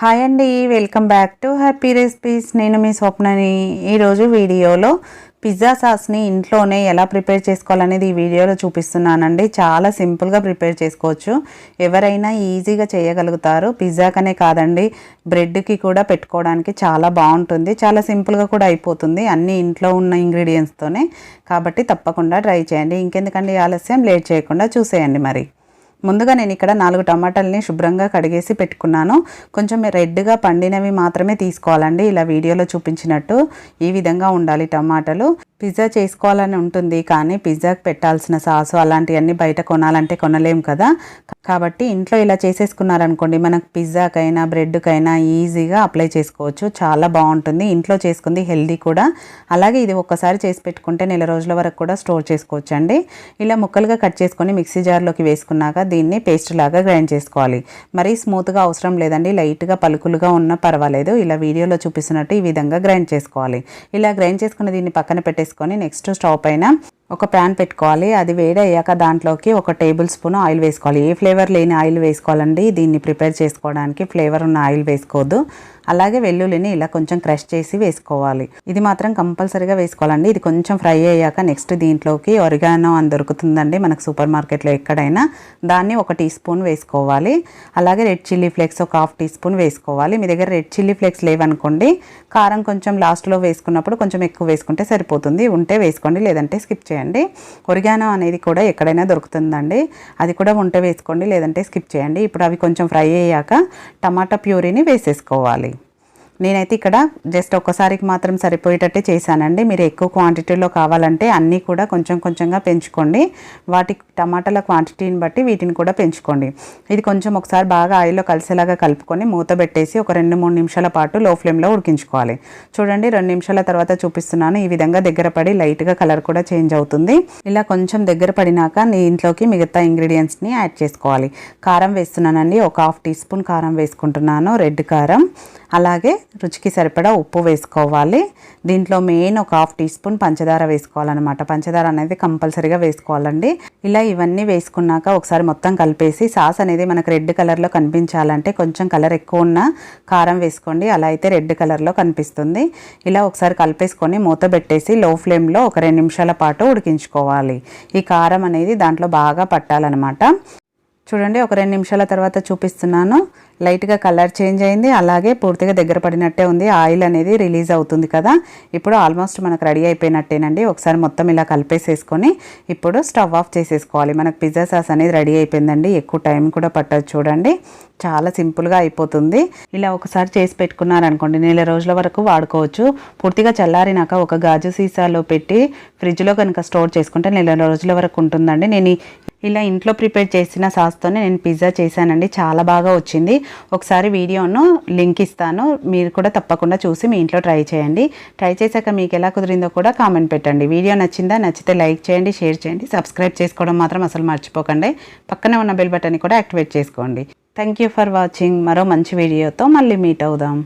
Hi అండి welcome back to happy recipes నేను మీ స్వప్నని ఈరోజు వీడియోలో పిజ్జా సాస్ని ఇంట్లోనే ఎలా ప్రిపేర్ చేసుకోవాలనేది ఈ వీడియోలో చూపిస్తున్నానండి. చాలా సింపుల్గా ప్రిపేర్ చేసుకోవచ్చు. ఎవరైనా ఈజీగా చేయగలుగుతారు. పిజ్జాకనే కాదండి బ్రెడ్కి కూడా పెట్టుకోవడానికి చాలా బాగుంటుంది. చాలా సింపుల్గా కూడా అయిపోతుంది అన్ని ఇంట్లో ఉన్న ఇంగ్రీడియంట్స్తోనే కాబట్టి తప్పకుండా ట్రై చేయండి. ఇంకెందుకండి ఆలస్యం? లేట్ చేయకుండా చూసేయండి మరి. ముందుగా నేను ఇక్కడ నాలుగు టమాటాలని శుభ్రంగా కడిగేసి పెట్టుకున్నాను. కొంచెం రెడ్గా పండినవి మాత్రమే తీసుకోవాలండి. ఇలా వీడియోలో చూపించినట్టు ఈ విధంగా ఉండాలి టమాటాలు. పిజ్జా చేసుకోవాలని ఉంటుంది కానీ పిజ్జాకి పెట్టాల్సిన సాసు అలాంటివన్నీ బయట కొనాలంటే కొనలేం కదా. కాబట్టి ఇంట్లో ఇలా చేసేసుకున్నారనుకోండి మనకు పిజ్జాకైనా బ్రెడ్కైనా ఈజీగా అప్లై చేసుకోవచ్చు. చాలా బాగుంటుంది. ఇంట్లో చేసుకుంది హెల్దీ కూడా. అలాగే ఇది ఒక్కసారి చేసి పెట్టుకుంటే నెల రోజుల వరకు కూడా స్టోర్ చేసుకోవచ్చు అండి ఇలా ముక్కలుగా కట్ చేసుకొని మిక్సీ జార్లోకి వేసుకున్నాక దీన్ని పేస్ట్ లాగా గ్రైండ్ చేసుకోవాలి. మరీ స్మూత్గా అవసరం లేదండి. లైట్గా పలుకులుగా ఉన్నా పర్వాలేదు. ఇలా వీడియోలో చూపిస్తున్నట్టు ఈ విధంగా గ్రైండ్ చేసుకోవాలి. ఇలా గ్రైండ్ చేసుకున్న దీన్ని పక్కన పెట్టేసుకొని నెక్స్ట్ స్టవ్ పైన ఒక ప్యాన్ పెట్టుకోవాలి. అది వేడి అయ్యాక దాంట్లోకి ఒక టేబుల్ స్పూన్ ఆయిల్ వేసుకోవాలి. ఏ ఫ్లేవర్ లేని ఆయిల్ వేసుకోవాలండి. దీన్ని ప్రిపేర్ చేసుకోవడానికి ఫ్లేవర్ ఉన్న ఆయిల్ వేసుకోవద్దు. అలాగే వెల్లుల్లిని ఇలా కొంచెం క్రష్ చేసి వేసుకోవాలి. ఇది మాత్రం కంపల్సరీగా వేసుకోవాలండి. ఇది కొంచెం ఫ్రై అయ్యాక నెక్స్ట్ దీంట్లోకి ఒరిగానో అని దొరుకుతుందండి మనకు సూపర్ మార్కెట్లో ఎక్కడైనా. దాన్ని ఒక టీ స్పూన్ వేసుకోవాలి. అలాగే రెడ్ చిల్లీ ఫ్లేక్స్ ఒక హాఫ్ టీ స్పూన్ వేసుకోవాలి. మీ దగ్గర రెడ్ చిల్లీ ఫ్లేక్స్ లేవనుకోండి కారం కొంచెం లాస్ట్లో వేసుకున్నప్పుడు కొంచెం ఎక్కువ వేసుకుంటే సరిపోతుంది. ఉంటే వేసుకోండి లేదంటే స్కిప్ చేయండి. ఒరిగానో అనేది కూడా ఎక్కడైనా దొరుకుతుందండి. అది కూడా వంట వేసుకోండి లేదంటే స్కిప్ చేయండి. ఇప్పుడు అవి కొంచెం ఫ్రై అయ్యాక టమాటా ప్యూరీని వేసేసుకోవాలి. నేనైతే ఇక్కడ జస్ట్ ఒక్కసారికి మాత్రం సరిపోయేటట్టే చేశానండి. మీరు ఎక్కువ క్వాంటిటీలో కావాలంటే అన్నీ కూడా కొంచెం కొంచెంగా పెంచుకోండి. వాటి టమాటాల క్వాంటిటీని బట్టి వీటిని కూడా పెంచుకోండి. ఇది కొంచెం ఒకసారి బాగా ఆయిల్లో కలిసేలాగా కలుపుకొని మూత పెట్టేసి ఒక రెండు మూడు నిమిషాల పాటు లో ఫ్లేమ్లో ఉడికించుకోవాలి. చూడండి రెండు నిమిషాల తర్వాత చూపిస్తున్నాను. ఈ విధంగా దగ్గర పడి లైట్గా కలర్ కూడా చేంజ్ అవుతుంది. ఇలా కొంచెం దగ్గర పడినాక నీ ఇంట్లోకి మిగతా ఇంగ్రీడియంట్స్ని యాడ్ చేసుకోవాలి. కారం వేస్తున్నానండి. ఒక హాఫ్ టీ స్పూన్ కారం వేసుకుంటున్నాను. రెడ్ కారం. అలాగే రుచికి సరిపడా ఉప్పు వేసుకోవాలి. దీంట్లో మెయిన్ ఒక హాఫ్ టీ స్పూన్ పంచదార వేసుకోవాలన్నమాట. పంచదార అనేది కంపల్సరీగా వేసుకోవాలండి. ఇలా ఇవన్నీ వేసుకున్నాక ఒకసారి మొత్తం కలిపేసి సాస్ అనేది మనకు రెడ్ కలర్లో కనిపించాలంటే కొంచెం కలర్ ఎక్కువ ఉన్న కారం వేసుకోండి. అలా అయితే రెడ్ కలర్లో కనిపిస్తుంది. ఇలా ఒకసారి కలిపేసుకొని మూత పెట్టేసి లో ఫ్లేమ్లో ఒక రెండు నిమిషాల పాటు ఉడికించుకోవాలి. ఈ కారం అనేది దాంట్లో బాగా పట్టాలన్నమాట. చూడండి ఒక రెండు నిమిషాల తర్వాత చూపిస్తున్నాను. లైట్గా కలర్ చేంజ్ అయింది. అలాగే పూర్తిగా దగ్గర పడినట్టే ఉంది. ఆయిల్ అనేది రిలీజ్ అవుతుంది కదా. ఇప్పుడు ఆల్మోస్ట్ మనకు రెడీ అయిపోయినట్టేనండి. ఒకసారి మొత్తం ఇలా కలిపేసేసుకొని ఇప్పుడు స్టవ్ ఆఫ్ చేసేసుకోవాలి. మనకు పిజ్జా సాస్ అనేది రెడీ అయిపోయిందండి. ఎక్కువ టైం కూడా పట్టదు చూడండి. చాలా సింపుల్గా అయిపోతుంది. ఇలా ఒకసారి చేసి పెట్టుకున్నారనుకోండి నెల రోజుల వరకు వాడుకోవచ్చు. పూర్తిగా చల్లారినాక ఒక గాజు సీసాలో పెట్టి ఫ్రిడ్జ్లో కనుక స్టోర్ చేసుకుంటే నెల రోజుల వరకు ఉంటుందండి. నేను ఇలా ఇంట్లో ప్రిపేర్ చేసిన సాస్తోనే నేను పిజ్జా చేశానండి. చాలా బాగా వచ్చింది. ఒకసారి వీడియోను లింక్ ఇస్తాను. మీరు కూడా తప్పకుండా చూసి మీ ఇంట్లో ట్రై చేయండి. ట్రై చేశాక మీకు ఎలా కుదిరిందో కూడా కామెంట్ పెట్టండి. వీడియో నచ్చిందా? నచ్చితే లైక్ చేయండి షేర్ చేయండి. సబ్స్క్రైబ్ చేసుకోవడం మాత్రం అసలు మర్చిపోకండి. పక్కనే ఉన్న బెల్ బటన్ కూడా యాక్టివేట్ చేసుకోండి. Thank you for watching. మరో మంచి వీడియోతో మళ్ళీ మీట్ అవుదాం.